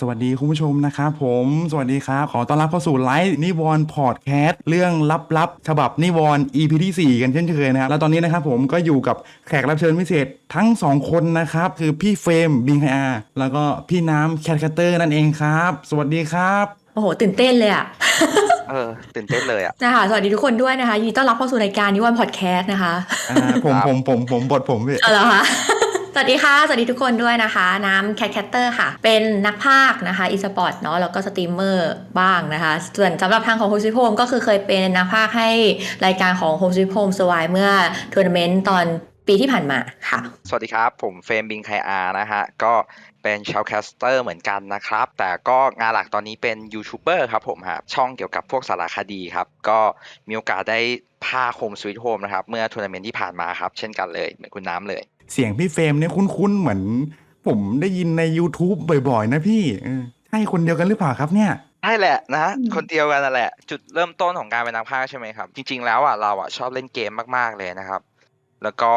สวัสดีคุณผู้ชมนะครับผม สวัสดีครับ ขอต้อนรับเข้าสู่ไลฟ์นิวอนพอดแคสต์เรื่องลับๆฉบับนิวอน EP ที่ 4 กันเช่นเคยนะครับ แล้วตอนนี้นะครับผมก็อยู่กับแขกรับเชิญพิเศษทั้ง 2 คนนะครับ คือพี่เฟรมบิงไฮอาแล้วก็พี่น้ำแคทแคตเตอร์นั่นเองครับ สวัสดีครับ โอ้โห ตื่นเต้นเลยอะเออ ตื่นเต้นเลยอะนะคะสวัสดีทุกคนด้วยนะคะยินดีต้อนรับเข้าสู่รายการนิวันพอดแคสต์นะคะอ่าผมผมผมผมบทผมพี่เอาละคะ สวัสดีค่ะ สวัสดีทุกคนด้วยนะคะ น้ำแคทแคตเตอร์ค่ะ เป็นนักพากย์นะคะอีสปอร์ตเนาะแล้วก็สตรีมเมอร์บ้างนะคะ ส่วนสำหรับทางของโฮมซิโฮมก็คือเคยเป็นนักพากให้รายการของโฮมซิโฮมสวายเมื่อทัวร์นาเมนต์ตอนปีที่ผ่านมาค่ะ สวัสดีครับ ผมเฟรมบิงไคอานะฮะ ก็เป็นชาวแคสเตอร์เหมือนกันนะครับ แต่ก็งานหลักตอนนี้เป็นยูทูบเบอร์ครับผมฮะช่องเกี่ยวกับพวกสารคดีครับ ก็มีโอกาสได้พาโฮมสวีทโฮมนะครับ เมื่อทัวร์นาเมนต์ที่ผ่านมาครับ เช่นกันเลย เหมือนคุณน้ำเลย เสียงพี่เฟรมเนี่ยคุ้นๆเหมือน ผมได้ยินใน YouTube บ่อยๆ นะพี่เออใช่คนเดียวกันหรือเปล่าครับเนี่ย ใช่แหละนะอืมคนเดียวกันนั่นแหละ จุดเริ่มต้นของการเป็นนักพากย์ใช่ไหมครับ จริง ๆ แล้วอะเราอะชอบเล่นเกมมากๆเลยนะครับ แล้วก็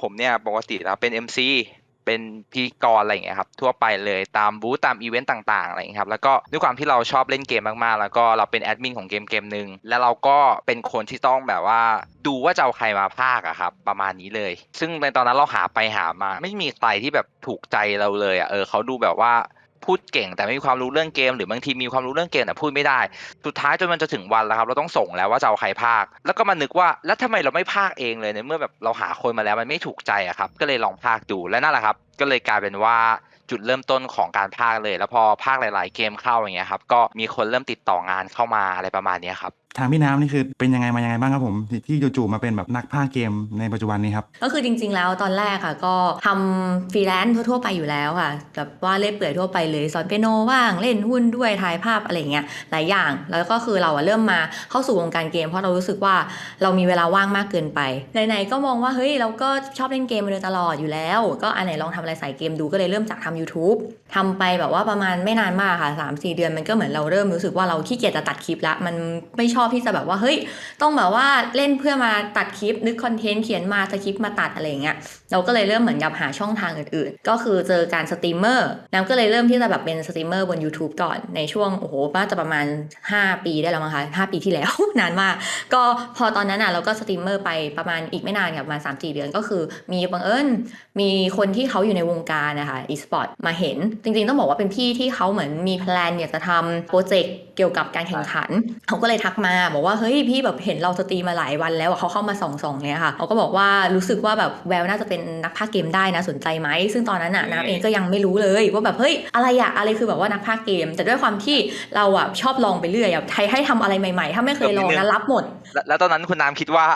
ผมเนี่ยปกติแล้วเป็น MC เป็นพธี่กรอะไรอย่างเงี้ยครับทั่วไปเลยตามบูธตามอีเวนต์ต่างๆอะไรอย่างเงี้ยครับแล้วก็ด้วยความที่เราชอบเล่นเกมมากๆ แล้วก็เราเป็นแอดมินของเกมเกมหนึ่งแล้วเราก็เป็นคนที่ต้องแบบว่าดูว่าจะเอาใครมาพากอะครับประมาณนี้เลย ซึ่งในตอนนั้นเราหาไปหามา ไม่มีใครที่แบบถูกใจเราเลยอะเออเขาดูแบบว่า พูดเก่ง แต่ไม่มีความรู้เรื่องเกม หรือบางทีมีความรู้เรื่องเกมแต่พูดไม่ได้ สุดท้ายจนมันจะถึงวันแล้วครับ เราต้องส่งแล้วว่าจะเอาใครภาค แล้วก็มานึกว่าแล้วทำไมเราไม่ภาคเองเลยในเมื่อแบบเราหาคนมาแล้วมันไม่ถูกใจอะครับ ก็เลยลองภาคดูและนั่นแหละครับ ก็เลยกลายเป็นว่าจุดเริ่มต้นของการภาคเลย แล้วพอภาคหลาย ๆ เกมเข้าอย่างเงี้ยครับก็มีคนเริ่มติดต่องานเข้ามาอะไรประมาณนี้ครับ ทางพี่น้ำนี่คือเป็นยังไงมายังไงบ้างครับผมที่ที่จู่ๆมาเป็นแบบนักพากย์เกมในปัจจุบันนี้ครับ ก็คือจริง ๆ แล้วตอนแรกค่ะก็ทำฟรีแลนซ์ทั่วๆไปอยู่แล้วค่ะแบบว่าเล่นเปื่อยทั่วไปเลยสอนเปียโนบ้างเล่นหุ้นด้วยถ่ายภาพอะไรอย่างเงี้ยหลายอย่างแล้วก็คือเราอะเริ่มมาเข้าสู่วงการเกม เพราะเรารู้สึกว่าเรามีเวลาว่างมากเกินไปไหนๆก็มองว่าเฮ้ยเราก็ชอบเล่นเกมมาโดยตลอดอยู่แล้ว ก็อันไหนลองทำอะไรสายเกมดูก็เลยเริ่มจากทำ YouTube ทำไปแบบว่าประมาณไม่นานมากค่ะ3 4 เดือนมันก็เหมือนเราเริ่มรู้สึกว่าเราขี้เกียจจะตัดคลิปละมันไม่ชอบที่จะแบบว่าเฮ้ยต้องแบบว่าเล่นเพื่อมาตัดคลิปนึกคอนเทนต์เขียนมาสคริปต์มาตัดอะไรเงี้ยเราก็เลยเริ่มเหมือนกับหาช่องทางอื่นๆ ก็คือเจอการสตรีมเมอร์น้ำก็เลยเริ่มที่จะแบบเป็นสตรีมเมอร์บน YouTube ก่อนในช่วงโอ้โหน่าจะประมาณ 5 ปีได้แล้วมั้งคะ5ปีที่แล้ว นานมากก็พอตอนนั้นอะเราก็สตรีมเมอร์ไปประมาณอีกไม่นานค่ะประมาณ3 4เดือนก็คือ มีบังเอิญมีคนที่เขาอยู่ในวงการนะคะอีสปอร์ตมาเห็น จริงๆต้องบอกว่าเป็นพี่ที่เขาเหมือนมีแพลนอยากจะทำโปรเจกต์เกี่ยวกับการแข่งขันเขาก็เลยทักมาบอกว่าเฮ้ยพี่แบบเห็นเราสตรีมมาหลายวันแล้วอะเขาเข้ามาส่องๆเนี่ยค่ะเขาก็บอกว่ารู้สึกว่าแบบแววน่าจะเป็นนักพากย์เกมได้นะสนใจไหมซึ่งตอนนั้นน่ะน้ำเองก็ยังไม่รู้เลยว่าแบบเฮ้ยอะไรอะอะไรคือแบบว่านักพากย์เกม แต่ด้วยความที่เราอะชอบลองไปเรื่อยอะใครให้ทำอะไรใหม่ๆ ถ้าไม่เคยลองนะรับหมด แล้วแล้วตอนนั้นคุณน้ำคิดว่า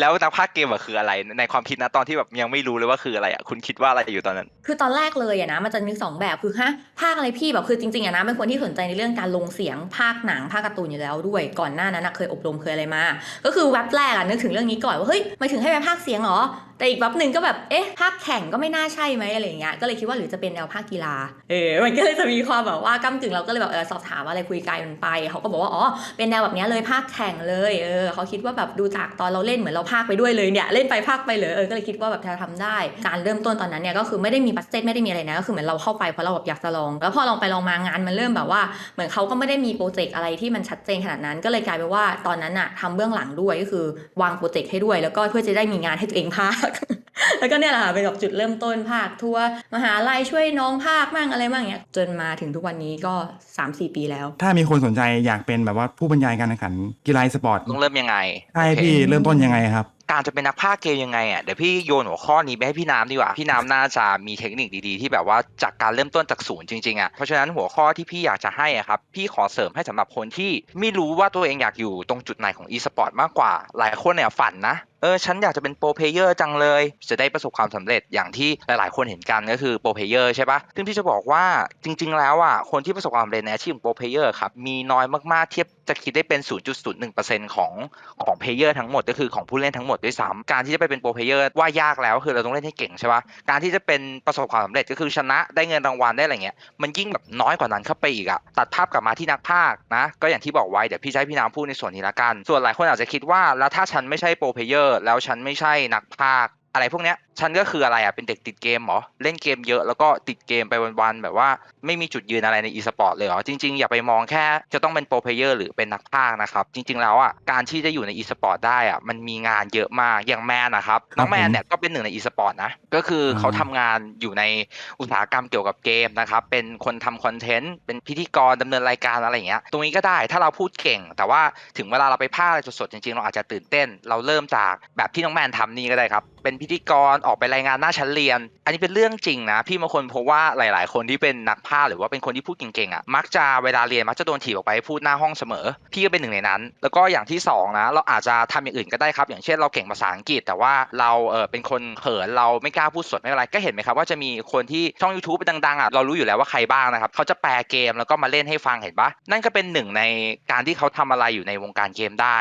แล้วนักพากเกมอะคืออะไร ในความคิดนะตอนที่แบบยังไม่รู้เลยว่าคืออะไรอะคุณคิดว่าอะไรอยู่ตอนนั้น คือตอนแรกเลยอะนะมันจะมีสองแบบคือฮะภาคอะไรพี่แบบคือจริงๆอะนะเป็นคนที่สนใจในเรื่องการลงเสียงภาคหนังภาคการ์ตูนอยู่แล้วด้วย ก่อนหน้านั้นเคยอบรมเคยอะไรมา ก็คือแว็บแรกอะนึกถึงเรื่องนี้ก่อนว่าเฮ้ยมาถึงให้ไปภาคเสียงเหรอ แต่อีกแว็บหนึ่งก็แบบ เอ๊ะ ภาคแข่งก็ไม่น่าใช่ไหมอะไรเงี้ย ก็เลยคิดว่าหรือจะเป็นแนวภาคกีฬา เออ มันก็เลยจะมีความแบบว่าก้ากึ่งเราก็เลยแบบเออสอบถามอะไรคุยกันไป เขาก็บอกว่า อ๋อ เป็นแนวแบบนี้เลยภาคแข่งเลย เออ เขาคิดว่าแบบดูจากตอนเราเล่นเหมือนเราภาคไปด้วยเลยเนี่ย เล่นไปภาคไปเลย เออ ก็เลยคิดว่าแบบจะทำได้ การเริ่มต้นตอนนั้นเนี่ยก็คือไม่ได้มีบัสเซตไม่ได้มีอะไรนะ ก็คือเหมือนเราเข้าไปเพราะเราแบบอยากจะลอง แล้วพอลองไปลองมางานมันเริ่มแบบว่า เหมือนเขาก็ไม่ได้มีโปรเจกต์อะไรที่มันชัดเจนขนาดนั้น ก็เลยกลายเป็นว่าตอนนั้นอะทำเบื้องหลังด้วยก็คือวางโปรเจกต์ให้ด้วย แล้วก็เพื่อจะได้มีงานให้ตัวเองภาคแล้วก็เนี่ยแหละค่ะเป็นแบบจุดเริ่มต้นภาคทัวร์มหาลัยช่วยน้องภาคมั่งอะไรมั่งเนี้ยจนมาถึงทุกวันนี้ก็ 3-4 ปีแล้ว ถ้ามีคนสนใจอยากเป็นแบบว่าผู้บรรยายการแข่งขันกีฬาอีสปอร์ตต้องเริ่มยังไงใช่โอเคพี่เริ่มต้นยังไงครับการจะเป็นนักพากย์เกมยังไงอะเดี๋ยวพี่โยนหัวข้อนี้ไปให้พี่น้ำดีกว่า พี่น้ำน่าจะมีเทคนิคดีๆ ที่แบบว่าจากการเริ่มต้นจากศูนย์จริงๆอะเพราะฉะนั้นหัวข้อที่พี่อยากจะให้อะครับพี่ขอเสริมให้สำหรับคนที่ไม่รู้ว่าตัวเองอยากอยู่ตรงจุดไหนของ e-sport มากกว่า หลายคนเนี่ยฝันนะ เออฉันอยากจะเป็นโปรเพเยอร์จังเลย จะได้ประสบความสำเร็จอย่างที่หลาย ๆ คนเห็นกันก็คือโปรเพเยอร์ใช่ปะซึ่งพี่จะบอกว่าจริง ๆ แล้วอะคนที่ประสบความสำเร็จในอาชีพโปรเพเยอร์ครับมีน้อยมาก ๆ เทียบจะคิดได้เป็น 0.01%ของของเพเยอร์ทั้งหมดก็คือของผู้เล่นทั้งหมดด้วยซ้ำการที่จะไปเป็นโปรเพเยอร์ว่ายากแล้วคือเราต้องเล่นให้เก่งใช่ปะการที่จะเป็นประสบความสำเร็จก็คือชนะได้เงินรางวัลได้อะไรเงี้ยมันยิ่งแบบน้อยกว่านั้นเข้าไปอีกอะตัดภาพกลับมาที่นักพากนะก็อย่างที่บอกไว้เดี๋ยวพี่ใช้พี่น้ำพูดในส่วนนี้ละกัน ส่วนหลายคนอาจจะคิดว่าแล้วถ้าฉันไม่ใช่โปรเพเยอร์แล้วฉันไม่ใช่นักพากย์ อะไรพวกเนี้ยฉันก็คืออะไรอะเป็นเด็กติดเกมเหรอเล่นเกมเยอะแล้วก็ติดเกมไปวันๆแบบว่าไม่มีจุดยืนอะไรในอีสปอร์ตเลยเหรอจริงๆ อย่าไปมองแค่จะต้องเป็นโปรเพลเยอร์หรือเป็นนักพากย์นะครับ จริงๆแล้วอะการที่จะอยู่ในอีสปอร์ตได้อะมันมีงานเยอะมากอย่างแมนนะครับน้องแมนเนี่ยก็เป็นหนึ่งในอีสปอร์ตนะก็คือเขาทำงานอยู่ในอุตสาหกรรมเกี่ยวกับเกมนะครับเป็นคนทำคอนเทนต์เป็นพิธีกรดำเนินรายการอะไรอย่างเงี้ยตรงนี้ก็ได้ถ้าเราพูดเก่ง แต่ว่าถึงเวลาเราไปพากย์อะไรสดๆจริงๆ เราอาจจะตื่นเต้น เราเริ่มจากแบบที่น้องแมนทำนี่ก็ได้ครับเป็นพิธีกรออกไปรายงานหน้าชั้นเรียน อันนี้เป็นเรื่องจริงนะ พี่บางคนเพบว่าหลาย ๆ คนที่เป็นนักพากหรือว่าเป็นคนที่พูดเก่ง ๆ อะ มักจะเวลาเรียนมักจะโดนถีบออกไปพูดหน้าห้องเสมอ พี่ก็เป็นหนึ่งในนั้น แล้วก็อย่างที่สองนะเราอาจจะทำอย่างอื่นก็ได้ครับ อย่างเช่นเราเก่งภาษาอังกฤษ แต่ว่าเราเออเป็นคนเขินเราไม่กล้าพูดสดไม่เป็นไรก็เห็นไหมครับว่าจะมีคนที่ช่อง YouTube เป็นดัง ๆ อะเรารู้อยู่แล้วว่าใครบ้างนะครับเขาจะแปลเกมแล้วก็มาเล่นให้ฟังเห็นปะนั่นก็เป็นหนึ่งในการที่เขาทำอะไรอยู่ในวงการเกมได้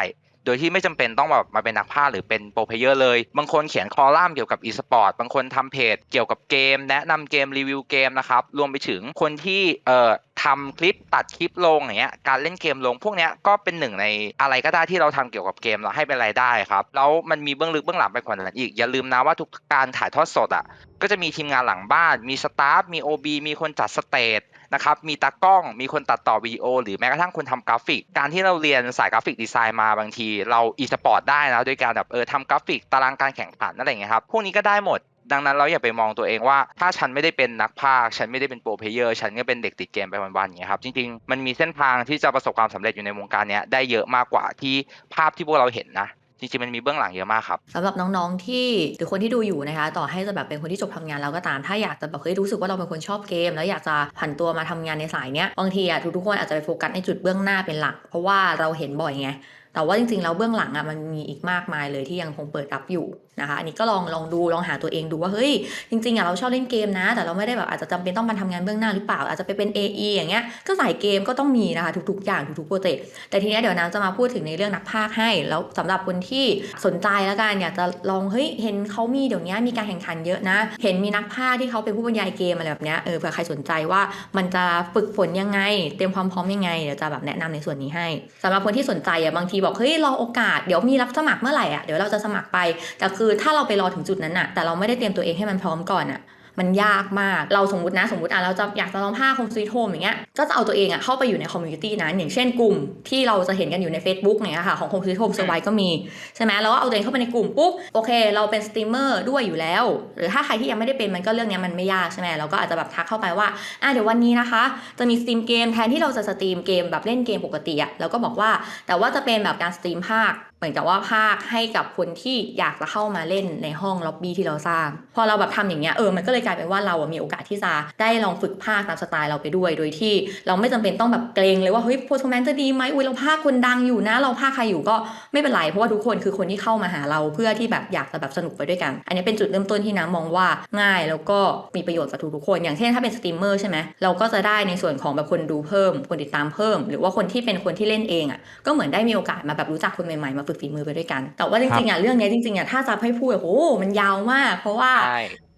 โดยที่ไม่จำเป็นต้องแบบมาเป็นนักพากย์หรือเป็นโปรเพเยอร์เลย บางคนเขียนคอลัมน์เกี่ยวกับอีสปอร์ตบางคนทำเพจเกี่ยวกับเกม แนะนำเกมรีวิวเกมนะครับ รวมไปถึงคนที่เอ่อทำคลิปตัดคลิปลงอย่างเงี้ยการเล่นเกมลงพวกเนี้ยก็เป็นหนึ่งในอะไรก็ได้ที่เราทำเกี่ยวกับเกมเราให้เป็นรายได้ครับ แล้วมันมีเบื้องลึกเบื้องหลังไปกว่านั้นอีก อย่าลืมนะว่าทุกการถ่ายทอดสดอะก็จะมีทีมงานหลังบ้าน มีสตาฟมี OB มีคนจัดสเตจ นะครับมีตากล้องมีคนตัดต่อวิดีโอ หรือแม้กระทั่งคนทำกราฟิก การที่เราเรียนสายกราฟิกดีไซน์มาบางที เราอีสปอร์ตได้นะโดยการแบบเออทำกราฟิกตารางการแข่งขันอะไรอย่างเงี้ยครับพวกนี้ก็ได้หมดดังนั้นเราอย่าไปมองตัวเองว่า ถ้าฉันไม่ได้เป็นนักพากฉันไม่ได้เป็นโปรเพเยอร์ ฉันก็เป็นเด็กติดเกมไปวันๆอย่างเงี้ยครับ จริงๆ มันมีเส้นทางที่จะประสบความสำเร็จอยู่ในวงการเนี้ยได้เยอะมากกว่าที่ภาพที่พวกเราเห็นนะ จริงๆมันมีเบื้องหลังเยอะมากครับสำหรับน้องๆที่หรือคนที่ดูอยู่นะคะ ต่อให้จะแบบเป็นคนที่จบทำงานแล้วก็ตาม ถ้าอยากจะแบบเฮ้ยรู้สึกว่าเราเป็นคนชอบเกม แล้วอยากจะผันตัวมาทำงานในสายเนี้ยบางทีอะทุกๆคนอาจจะไปโฟกัสในจุดเบื้องหน้าเป็นหลัก เพราะว่าเราเห็นบ่อยไง แต่ว่าจริงๆแล้วเบื้องหลังอะมันมีอีกมากมายเลยที่ยังคงเปิดรับอยู่นะคะอันนี้ก็ลองลองดูลองหาตัวเองดูว่าเฮ้ยจริงๆอะเราชอบเล่นเกมนะ แต่เราไม่ได้แบบอาจจะจำเป็นต้องมาทำงานเบื้องหน้าหรือเปล่า อาจจะไปเป็น AE อย่างเงี้ยก็สายเกมก็ต้องมีนะคะทุกๆ อย่างทุกๆโปรเจกต์แต่ทีเนี้ยเดี๋ยวน้ำจะมาพูดถึงในเรื่องนักพากให้ แล้วสำหรับคนที่สนใจแล้วกันอยากจะลองเฮ้ยเห็นเขามีเดี๋ยวนี้มีการแข่งขันเยอะนะ เห็นมีนักพากที่เขาเป็นผู้บรรยายเกมอะไรแบบเนี้ยเออเผื่อใครสนใจว่ามันจะฝึกฝนยังไง เตรียมความพร้อมยังไงเดี๋ยวจะแบบแนะนำในส่วนนี้ให้สำหรับคนที่สนใจอะบางทีบอกเฮ้ยรอโอกาสเดี๋ยวมีรับสมัครเมื่อไหร่อะเดี๋ยวเราจะสมัครไปแต่คือถ้าเราไปรอถึงจุดนั้นอะแต่เราไม่ได้เตรียมตัวเองให้มันพร้อมก่อนอะ มันยากมาก เราสมมตินะสมมติอะเราจะอยากจะลองภาคโฮมสวีทโฮมอย่างเงี้ย ก็จะเอาตัวเองอะเข้าไปอยู่ในคอมมูนิตี้นั้น อย่างเช่นกลุ่มที่เราจะเห็นกันอยู่ใน Facebook เนี่ยค่ะของโฮมสวีทโฮมเซอร์ไวก็มีใช่ไหมแล้วก็เอาตัวเองเข้าไปในกลุ่มปุ๊บโอเค เราเป็นสตรีมเมอร์ด้วยอยู่แล้ว หรือถ้าใครที่ยังไม่ได้เป็นมันก็เรื่องเนี้ยมันไม่ยากใช่ไหมเราก็อาจจะแบบทักเข้าไปว่าอะเดี๋ยววันนี้นะคะจะมีสตรีมเกมแทนที่เราจะสตรีมเกมแบบเล่นเกมปกติอะเราก็บอกว่าแต่ว่าจะเป็นแบบการสตรีมภาค เหมือนกับว่าภาคให้กับคนที่อยากจะเข้ามาเล่นในห้องล็อบบี้ที่เราสร้าง พอเราแบบทำอย่างเงี้ยเออมันก็เลยกลายเป็นว่าเราอะมีโอกาสที่จะได้ลองฝึกภาคตามสไตล์เราไปด้วย โดยที่เราไม่จำเป็นต้องแบบเกรงเลยว่าเฮ้ยโพสแมนจะดีไหมอุ้ยเราภาคคนดังอยู่นะ เราภาคใครอยู่ก็ไม่เป็นไรเพราะว่าทุกคนคือคนที่เข้ามาหาเราเพื่อที่แบบอยากจะแบบสนุกไปด้วยกัน อันนี้เป็นจุดเริ่มต้นที่น้ำมองว่าง่ายแล้วก็มีประโยชน์กับทุกๆคน อย่างเช่นถ้าเป็นสตรีมเมอร์ใช่ไหมเราก็จะได้ในส่วนของแบบคนดูเพิ่ม คนติดตามเพิ่ม หรือว่าคนที่เป็นคนที่เล่นเองอะก็เหมือนได้มีโอกาสมาแบบรู้จักคนใหม่ๆมาฝึกฝีมือไปด้วยกัน แต่ว่าจริงๆอะเรื่องเนี้ยจริงๆอะถ้าจะให้พูดอะโอ้โหมันยาวมาก เพราะว่าใช่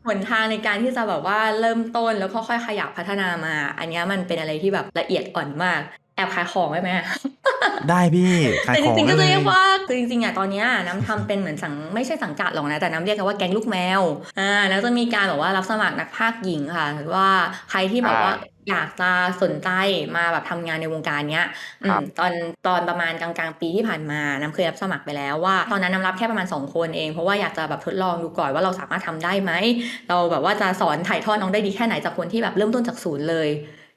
หนทางในการที่จะแบบว่าเริ่มต้นแล้วค่อยๆขยับพัฒนามา อันเนี้ยมันเป็นอะไรที่แบบละเอียดอ่อนมาก แอบขายของได้ไหม ได้พี่ขายแต่ขจองริงๆได้ก็เลจะยเรียกว่าคือจริงๆอะตอนเนี้ยน้ำทำเป็นเหมือนสังไม่ใช่สังกัดหรอกนะแต่น้ำเรียกกันว่าแก๊งลูกแมวอ่าแล้วจะมีการแบบว่ารับสมัครนักพากย์หญิงค่ะหรือว่าใครที่แบบว่าอยากจะสนใจมาแบบทำงานในวงการเนี้ยอืมตอนตอนประมาณกลางๆปีที่ผ่านมาน้ำเคยรับสมัครไปแล้วว่าตอนนั้นน้ำรับแค่ประมาณ 2 คนเอง เพราะว่าอยากจะแบบทดลองดูก่อนว่าเราสามารถทำได้ไหมเราแบบว่าจะสอนถ่ายทอดน้องได้ดีแค่ไหนจากคนที่แบบเริ่มต้นจากศูนย์เลย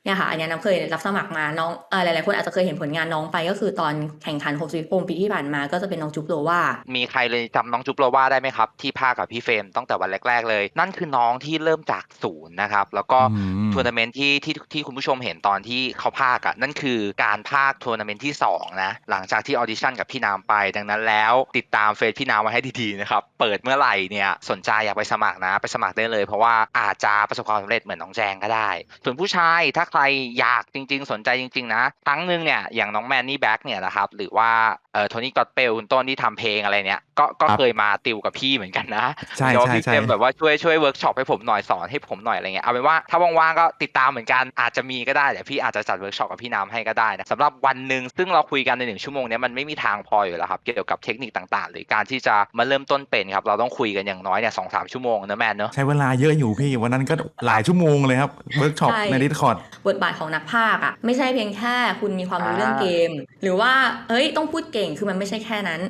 เนี่ยค่ะอันเนี้ยน้ำเคยรับสมัครมาน้องเออหลายๆคนอาจจะเคยเห็นผลงานน้องไปก็คือตอนแข่งขันโฮมสวีทโฮมปีที่ผ่านมาก็จะเป็นน้องจุ๊บโลว่า มีใครเลยจำน้องจุ๊บโรว่าได้ไหมครับ ที่พากับพี่เฟรมตั้งแต่วันแรก ๆ เลย นั่นคือน้องที่เริ่มจากศูนย์นะครับ แล้วก็อืมทัวร์นาเมนต์ที่ที่ที่คุณผู้ชมเห็นตอนที่เขาพากอะนั่นคือการพากทัวร์นาเมนต์ที่สองนะหลังจากที่ออดิชั่นกับพี่นามไป ดังนั้นแล้วติดตามเฟซพี่นามไว้ให้ดีๆนะครับเปิดเมื่อไหร่เนี่ยสนใจอยากไปสมัครนะไปสมัครได้เลย เพราะว่าอาจจะประสบความสำเร็จเหมือนน้องแจงก็ได้ ส่วนผู้ชายถ้าใครอยากจริง ๆ สนใจจริง ๆ นะ ครั้งหนึ่งเนี่ยอย่างน้องแมนนี่แบ็กเนี่ยนะครับหรือว่า เอ่อโทนี่ก็อตเปลคุณต้นที่ทำเพลงอะไรเนี่ยก็ก็ครับเคยมาติวกับพี่เหมือนกันนะใช่เดี๋ยวใช่พี่ใช่เฟรมแบบว่าช่วยช่วยเวิร์กช็อปให้ผมหน่อยสอนให้ผมหน่อยอะไรเงี้ยเอาเป็นว่าถ้าว่างๆก็ติดตามเหมือนกันอาจจะมีก็ได้เดี๋ยวพี่อาจจะจัดเวิร์กช็อปกับพี่น้ำให้ก็ได้นะสำหรับวันหนึ่งซึ่งเราคุยกันในหนึ่งชั่วโมงเนี้ยมันไม่มีทางพออยู่แล้วครับเกี่ยวกับเทคนิคต่างๆ หรือการที่จะมาเริ่มต้นเป็นครับเราต้องคุยกันอย่างน้อยเนี่ยสองสามชั่วโมงนะแมนเนอะใช้เวลาเยอะอยู่พี่วันนั้นก็หลายชั่วโมงเลยครับเวิร์กช็อปใช่ในดิสคอร์ดบทบาทของนักพากย์อะไม่ใช่เพียงแค่คุณมีความรู้อ่าเรื่องเกม หรือว่าเฮ้ยต้องพูดเก่งคือมันไม่ใช่แค่นั้น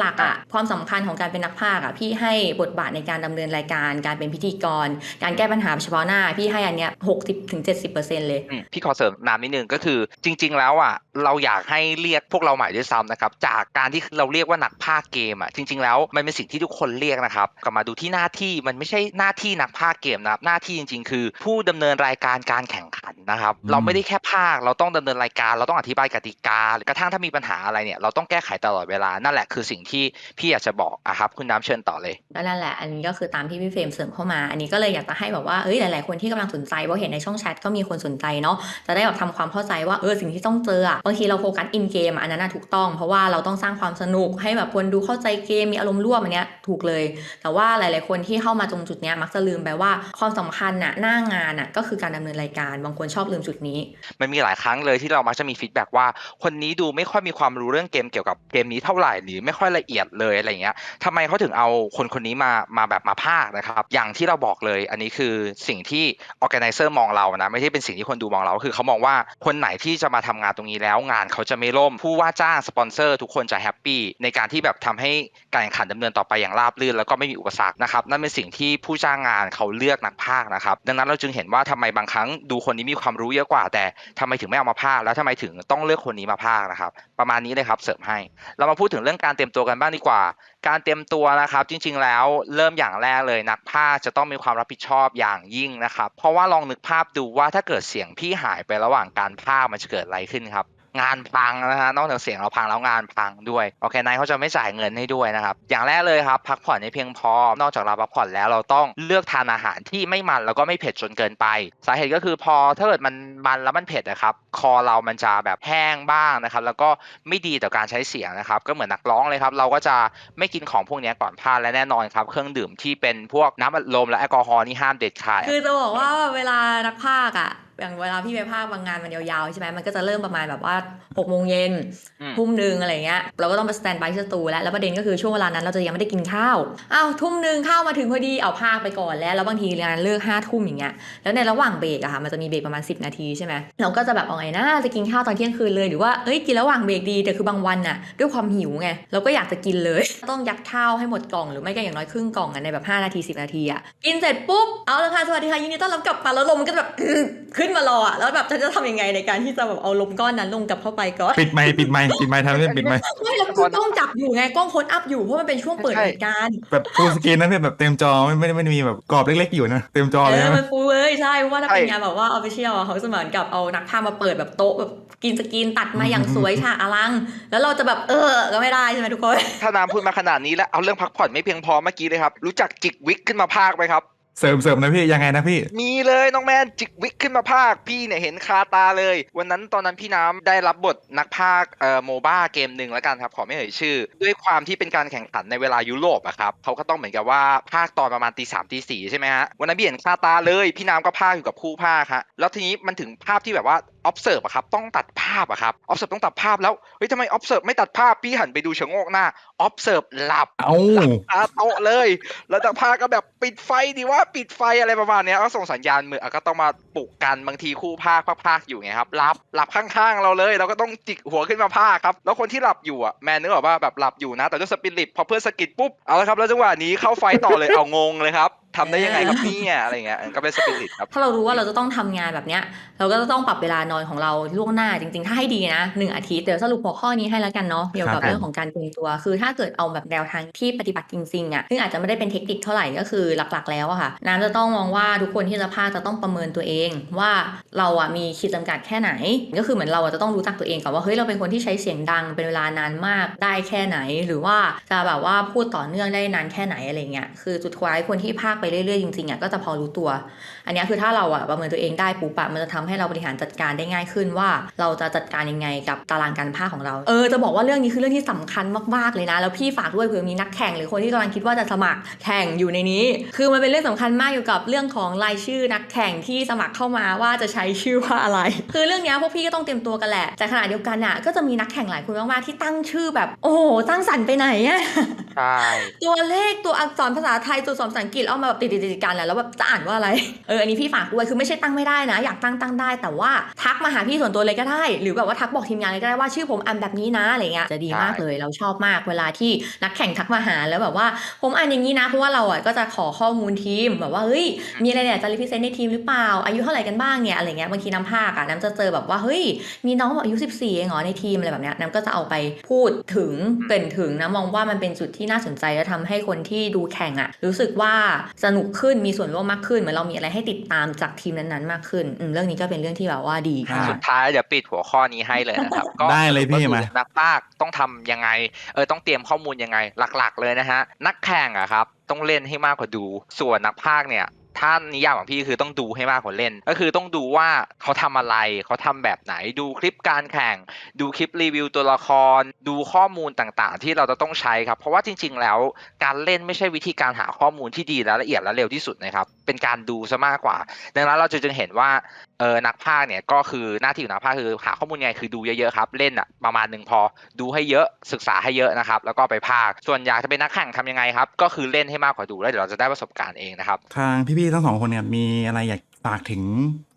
หลักๆอะความสำคัญของการเป็นนักพากย์อะพี่ให้บทบาทในการดำเนินรายการการเป็นพิธีกร การแก้ปัญหาเฉพาะหน้า พี่ให้อันเนี้ยหกสิบถึงเจ็ดสิบเปอร์เซ็นต์เลยพี่ขอเสริมนามนิดนึงก็คือ จริง ๆ แล้วอะเราอยากให้เรียกพวกเราใหม่ด้วยซ้ำนะครับจากการที่เราเรียกว่านักพากย์เกมอะจริง ๆ แล้วมันเป็นสิ่งที่ทุกคนเรียกนะครับกลับมาดูที่หน้าที่มันไม่ใช่หน้าที่นักพากย์เกมนะครับหน้าที่จริง ๆ คือ ผู้ดำเนินรายการการแข่งขันนะครับเราไม่ได้แค่พากเราต้องดำเนินรายการ เราต้องอธิบายกติกา กระทั่งถ้ามีปัญหาอะไรเนี่ยเราต้องแก้ไขตลอดเวลา นั่นแหละคือสิ่งที่พี่อยากจะบอกอะครับ คุณน้ำเชิญต่อเลยก็นั่นแหละ อันนี้ก็คือตามที่พี่เฟรมเสริมเข้ามา อันนี้ก็เลยอยากจะให้แบบว่าเอ้ยหลาย ๆ คนที่กำลังสนใจเพราะเห็นในช่องแชทก็มีคนสนใจเนาะจะได้แบบทำความเข้าใจว่าเออสิ่งที่ต้องเจออะบางทีเราโฟกัสอินเกมอันนั้นน่ะถูกต้อง เพราะว่าเราต้องสร้างความสนุกให้แบบคนดูเข้าใจเกมมีอารมณ์ร่วมอันเนี้ยถูกเลย แต่ว่าหลาย ๆ คนที่เข้ามาตรงจุดเนี้ยมักจะลืมไปว่าความสำคัญน่ะหน้างานน่ะก็คือการดำเนินรายการบางคนชอบลืมจุดนี้ มันมีหลายครั้งเลยที่เรามักจะมีฟีดแบ็กว่าคนนี้ดูไม่ค่อยมีความรู้เรื่องเกมเกี่ยวกับเกมนี้เท่าไหร่หรือไม่ค่อยละเอียดเลยอะไรเงี้ยทำไมเขาถึงเอาคนคนนี้มามาแบบมาพากย์นะครับ อย่างที่เราบอกเลย อันนี้คือสิ่งที่ organizer มองเรานะ ไม่ใช่เป็นสิ่งที่คนดูมองเรา คือเขามองว่าคนไหนที่จะมาทำงานตรงนี้แล้วงานเขาจะไม่ล่ม ผู้ว่าจ้างสปอนเซอร์ทุกคนจะแฮปปี้ในการที่แบบทำให้การแข่งขันดำเนินต่อไปอย่างราบรื่น แล้วก็ไม่มีอุปสรรคนะครับนั่นเป็นสิ่งที่ผู้จ้างงานเขาเลือกนักพากย์นะครับ ดังนั้นเราจึงเห็นว่าทำไมบางครั้งดูคนนี้มีความรู้เยอะกว่า แต่ทำไมถึงไม่เอามาพากย์แล้วทำไมถึงต้องเลือกคนนี้มาพากย์นะครับ ประมาณนี้เลยครับเสริมให้เรามาพูดถึงเรื่องการเตรียมตัวกันบ้างดีกว่า การเตรียมตัวนะครับ จริง ๆ แล้วเริ่มอย่างแรกเลยนักพาจะต้องมีความรับผิดชอบอย่างยิ่งนะครับ เพราะว่าลองนึกภาพดูว่าถ้าเกิดเสียงพี่หายไประหว่างการพามันจะเกิดอะไรขึ้นครับ งานพังนะฮะนอกจากเสียงเราพังแล้วงานพังด้วยโอเคนายเขาจะไม่จ่ายเงินให้ด้วยนะครับอย่างแรกเลยครับพักผ่อนให้เพียงพอนอกจากเราพักผ่อนแล้วเราต้องเลือกทานอาหารที่ไม่มันแล้วก็ไม่เผ็ดจนเกินไป สาเหตุก็คือพอถ้าเกิดมันมันแล้วมันเผ็ดนะครับคอเรามันจะแบบแห้งบ้างนะครับแล้วก็ไม่ดีต่อการใช้เสียงนะครับก็เหมือนนักร้องเลยครับเราก็จะไม่กินของพวกนี้ก่อนพากและแน่นอนครับเครื่องดื่มที่เป็นพวกน้ำอัดลมและแอลกอฮอล์นี่ห้ามเด็ดขาดคือจะบอกว่าเวลานักพากย์อะ อย่างเวลาพี่ไปพากย์บางงานมันยาวๆใช่ไหมมันก็จะเริ่มประมาณแบบว่าหกโมงเย็นอืมทุ่มหนึ่งอะไรเงี้ยเราก็ต้องไปสแตนบายที่สตูแล้วแล้วประเด็นก็คือช่วงเวลานั้นเราจะยังไม่ได้กินข้าวอ้าวทุ่มหนึ่งข้าวมาถึงพอดีเอาพากย์ไปก่อนแล้วแล้วบางทีงานเลิกห้าทุ่มอย่างเงี้ยแล้วในระหว่างเบรกอะค่ะมันจะมีเบรกประมาณ 10 นาทีใช่ไหมเราก็จะแบบเอาไงนะจะกินข้าวตอนเที่ยงคืนเลยหรือว่าเอ้ยกินระหว่างเบรกดีแต่คือบางวันน่ะด้วยความหิวไงเราก็อยากจะกินเลย ต้องยัดข้าวให้หมดกล่องหรือไม่ก็อย่างน้อยครึ่งกล่องอะในแบบ5นาที10 นาทีอะกินเสร็จปุ๊บเอาละค่ะสวัสดีค่ะยินดีต้อนรับกลับมาแล้วลมมันก็แบบขึ้นมารออะแล้วแบบฉันจะทำยังไงในการที่จะแบบเอาลมก้อนนั้นลงกลับเข้าไปก่อนปิดไมค์ปิดไมค์ปิดไมค์ทำให้ปิดไมค์ไม่แล้วคือกล้องจับอยู่ไงกล้องโค้ดอัพอยู่เพราะมันเป็นช่วงเปิดใช่รายการแบบฟูลสกรีนนะพี่แบบเต็มจอไม่ไม่ไม่ได้มีแบบกรอบเล็กๆอยู่นะเต็มจอเอเลยอนะมันฟูลเลยใช่เพราะว่าถ้าเป็นใช่งานแบบว่าออฟฟิเชียลเขาจะเหมือนกับเอานักภาพมาเปิดแบบโต๊ะแบบกินสกรีนตัดมาอย่างสวยฉากอลัง แล้วเราจะแบบเออก็ไม่ได้ใช่ไหมทุกคน ถ้าน้ำพูดมาขนาดนี้แล้วเอาเรื่องพักผ่อนไม่เพียงพอเมื่อกี้เลยครับ รู้จักจิกวิกขึ้นมาพากย์ไหมครับ เสริมเสริมนะพี่ยังไงนะพี่ มีเลยน้องแมนจิกวิกขึ้นมาภาคพี่เนี่ยเห็นคาตาเลย วันนั้นตอนนั้นพี่น้ำได้รับบทนักภาคเอ่อโมบ้าเกมหนึ่งแล้วกันครับขอไม่เอ่ยชื่อ ด้วยความที่เป็นการแข่งขันในเวลายุโรปอะครับเขาก็ต้องเหมือนกับว่าภาคตอนประมาณตีสามตีสี่ใช่ไหมฮะวันนั้นพี่เห็นคาตาเลย พี่น้ำก็ภาคอยู่กับคู่ภาคฮะแล้วทีนี้มันถึงภาพที่แบบว่า observe อะครับต้องตัดภาพอะครับ observe ต้องตัดภาพแล้วเฮ้ยทำไม observe ไม่ตัดภาพพี่หันไปดูชะโงกหน้า observe หลับเอ้าคาโต๊ะเลย แล้วแต่พาก็แบบปิดไฟดีว่าปิดไฟอะไรประมาณเนี้ยก็ส่งสัญญาณมืออะก็ต้องมาปลุกกันบางทีคู่ภาคภาคๆอยู่ไงครับหลับหลับข้างๆเราเลยเราก็ต้องจิกหัวขึ้นมาภาคครับแล้วคนที่หลับอยู่อะแมนนึกออกว่าแบบหลับอยู่นะ แต่ด้วยสปิริตพอเพื่อนสะกิดปุ๊บเอาละครับแล้วจังหวะนี้เข้าไฟต่อเลยเอางงเลยครับ ทำได้ยังไงครับเนี่ยอะไรเงี้ยก็เป็นสปิริตครับ ถ้าเรารู้ว่าเราจะต้องทำงานแบบเนี้ย เราก็จะต้องปรับเวลานอนของเราล่วงหน้าจริงๆ ถ้าให้ดีนะหนึ่งอาทิตย์เดี๋ยวสรุปหัวข้อนี้ให้แล้วกันเนาะเกี่ยวกับครับเรื่องของการเตรียมตัว คือถ้าเกิดเอาแบบแนวทางที่ปฏิบัติจริงๆอะซึ่งอาจจะไม่ได้เป็นเทคนิคเท่าไหร่ก็คือหลักๆ แล้วอะค่ะ น้ำจะต้องมองว่าทุกคนที่จะพากย์จะต้องประเมินตัวเองว่าเราอะมีขีดจำกัดแค่ไหน ก็คือเหมือนเราอะจะต้องรู้จักตัวเองก่อนว่าเฮ้ยเราเป็นคนที่ใช้เสียงดังเป็นเวลานานมากได้แค่ไหน หรือว่าจะแบบว่าพูดต่อเนื่องได้นานแค่ไหนอะไรเงี้ยคือสุดท้ายคนที่พากย์ไปเรื่อยๆจริงๆอะก็จะพอรู้ตัว อันนี้คือถ้าเราอะประเมินตัวเองได้ปุ๊บอะมันจะทำให้เราบริหารจัดการได้ง่ายขึ้นว่า เราจะจัดการยังไงกับตารางการภาคของเรา เออจะบอกว่าเรื่องนี้คือเรื่องที่สำคัญมากๆเลยนะ แล้วพี่ฝากด้วยเผื่อมีนักแข่งหรือคนที่กำลังคิดว่าจะสมัครแข่งอยู่ในนี้ คือมันเป็นเรื่องสำคัญมากเกี่ยวกับเรื่องของรายชื่อนักแข่งที่สมัครเข้ามาว่าจะใช้ชื่อว่าอะไร คือเรื่องนี้พวกพี่ก็ต้องเตรียมตัวกันแหละแต่ขณะเดียวกันอะก็จะมีนักแข่งหลายคนมากๆที่ตั้งชื่อแบบ โอ้โหตั้งสรรไปไหนอะ ใช่ตัวเลขตัวอักษรภาษาไทยตัวอักษรภาษาอังกฤษเอามาแบบติดติดๆๆกันแหละแล้วแบบจะอ่านว่าอะไรเอออันนี้พี่ฝากด้วยคือไม่ใช่ตั้งไม่ได้นะ อยากตั้งตั้งได้ แต่ว่าทักมาหาพี่ส่วนตัวเลยก็ได้ หรือแบบว่าทักบอกทีมงานเลยก็ได้ว่าชื่อผมอ่านแบบนี้นะอะไรเงี้ยจะดีมากเลยเราชอบมากเวลาที่นักแข่งทักมาหาแล้วแบบว่าผมอ่านอย่างนี้นะเพราะว่าเราอะก็จะขอข้อมูลทีมแบบว่าเฮ้ยมีอะไรเนี่ยจะรีพิเซนต์ในทีมหรือเปล่า อายุเท่าไหร่กันบ้างเนี่ยอะไรเงี้ยบางทีน้ำภาคอะน้ำจะเจอแบบว่าเฮ้ยมีน้องแบบอายุ 14เองเหรอในทีมอะไรแบบเนี้ยน้ำก็จะเอาไปพูดถึงเกรินถึงนะมองว่ามันเป็นจุดที่น่าสนใจและทำให้คนที่ดูแข่งอะรู้สึกว่าสนุกขึ้นมีส่วนร่วมมากขึ้นเหมือนเรามีอะไรให้ติดตามจากทีมนั้นๆมากขึ้นอืมเรื่องนี้ก็เป็นเรื่องที่แบบว่าดีอ่าสุดท้ายเดี๋ยวปิดหัวข้อนี้ให้เลยนะครับก็ได้เลยพี่ก็คือมานักภาคต้องทำยังไงเออต้องเตรียมข้อมูลยังไงหลัก ๆ เลยนะฮะนักแข่งอะครับต้องเล่นให้มากกว่าดู ส่วนนักภาคเนี่ย ถ้านิยามของพี่คือต้องดูให้มากกว่าเล่น ก็คือต้องดูว่าเขาทำอะไรเขาทำแบบไหน ดูคลิปการแข่ง ดูคลิปรีวิวตัวละคร ดูข้อมูลต่างๆ ที่เราจะต้องใช้ครับ เพราะว่าจริง ๆ แล้วการเล่นไม่ใช่วิธีการหาข้อมูลที่ดีและละเอียดและเร็วที่สุดนะครับ เป็นการดูซะมากกว่า ดังนั้นเราจะจึงเห็นว่า เออนักพากเนี่ยก็คือหน้าที่ของนักพากคือหาข้อมูลไงคือดูเยอะๆครับเล่นอะประมาณหนึ่งพอดูให้เยอะศึกษาให้เยอะนะครับแล้วก็ไปพากส่วนอยากจะเป็นนักแข่งทำยังไงครับก็คือเล่นให้มากกว่าดูแล้วเดี๋ยวเราจะได้ประสบการณ์เองนะครับทางพี่ๆทั้งสองคนเนี่ยมีอะไรอยากฝากถึง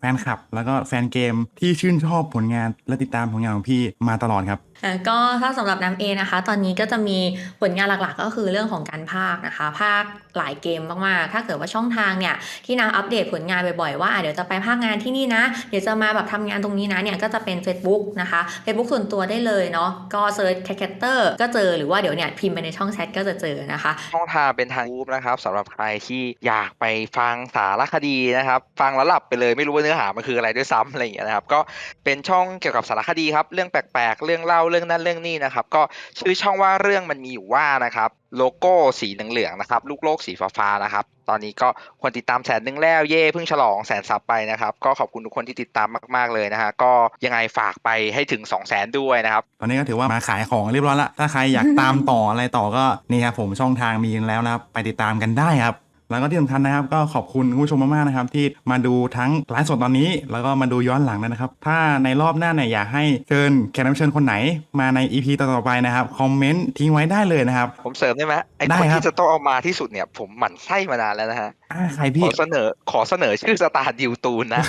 ฟนคลับ แล้วก็แฟนเกมที่ชื่นชอบผลงานและติดตามผลงานของพี่มาตลอดครับอะก็ถ้าสำหรับน้ำเองนะคะ ตอนนี้ก็จะมีผลงานหลักๆ ก็คือเรื่องของการภาคนะคะภาคหลายเกมมากๆ ถ้าเกิดว่าช่องทางเนี่ยที่น้ำอัปเดตผลงานบ่อยๆว่าอะเดี๋ยวจะไปภาคงานที่นี่นะ เดี๋ยวจะมาแบบทำงานตรงนี้นะเนี่ยก็จะเป็น Facebook นะคะ Facebook ส่วนตัวได้เลยเนาะก็เซิร์ชแคคเตอร์ก็เจอหรือว่าเดี๋ยวเนี่ยพิมพ์ไปในช่องแชทก็จะเจอนะคะ ช่องทางเป็นทางยูทูบนะครับสำหรับใครที่อยากไปฟังสารคดีนะครับ ฟังแล้วหลับไปเลยไม่รู้ว่าเนื้อหามันคืออะไรด้วยซ้ำอะไรอย่างเงี้ยนะครับ ก็เป็นช่องเกี่ยวกับสารคดีครับ เรื่องแปลกๆ เรื่องเล่าเรื่องนั้นเรื่องนี้นะครับ ก็ชื่อช่องว่าเรื่องมันมีอยู่ว่านะครับ โลโก้สีเหลืองๆนะครับ ลูกโลกสีฟ้าๆนะครับ ตอนนี้ก็คนติดตามแสนหนึ่งแล้วเย่เพิ่งฉลองแสนซับไปนะครับ ก็ขอบคุณทุกคนที่ติดตามมากๆเลยนะฮะก็ยังไงฝากไปให้ถึง2 0 0แสนด้วยนะครับ ตอนนี้ก็ถือว่ามาขายของเรียบร้อยละถ้าใครอยากตามต่ออะไรต่อก็นี่ครับผมช่องทางมีแล้วนะครับไปติดตามกันได้ครับ แล้วก็ที่สำคัญนะครับ ก็ขอบคุณคุณผู้ชมมากๆนะครับ ที่มาดูทั้งไลฟ์สดตอนนี้ แล้วก็มาดูย้อนหลังด้วยนะครับ ถ้าในรอบหน้าเนี่ยอยากให้เชิญแขกรับเชิญคนไหน มาใน EP ต่อๆไปนะครับคอมเมนต์ทิ้งไว้ได้เลยนะครับ ผมเสริมได้ไหมไอ้ได้คนครับที่จะต้องเอามาที่สุดเนี่ยผมหมั่นไส้มานานแล้วนะฮะอ่า ใครขพี่อเสนอขอเสนอชื่อสตาร์ดิวตูนนะ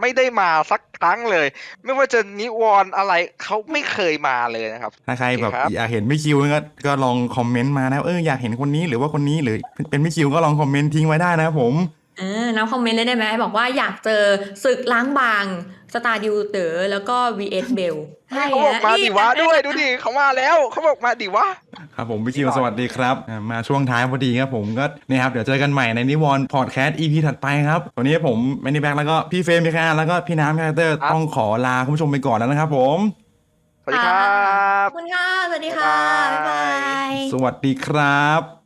ไม่ได้มาสักครั้งเลย ไม่ว่าจะนิวรณ์อะไรเขาไม่เคยมาเลยนะครับ ถ้าใครแบบโอเคครับอยากเห็นไม่คิวก็ก็ลองคอมเมนต์มานะครับเอออยากเห็นคนนี้หรือว่าคนนี้หรือเป็นไม่คิวก็ลองคอมเมนต์ทิ้งไว้ได้นะครับผมเออ น้ำคอมเมนต์เลยได้ไหมบอกว่าอยากเจอศึกล้างบางสตาร์ดิวเตอร์แล้วก็ vs เบลเขาบอกมาดิวะด้วยดูดิเขามาแล้วเขาบอกมาดิวะครับผมพี่คิวสวัสดีครับอ่ามาช่วงท้ายพอดีครับผมก็เนี่ยครับเดี๋ยวเจอกันใหม่ในนิวอนพอดแคสต์ EP ถัดไปครับวันนี้ผมแมนนี่แบ็กแล้วก็พี่เฟรมพี่แคนแล้วก็พี่น้ำพี่เตอร์ครับต้องขอลาคุณผู้ชมไปก่อนแล้วนะครับผมสวัสดีครับขอบคุณค่ะสวัสดีค่ะบ๊ายบายบ๊ายบายสวัสดีครับ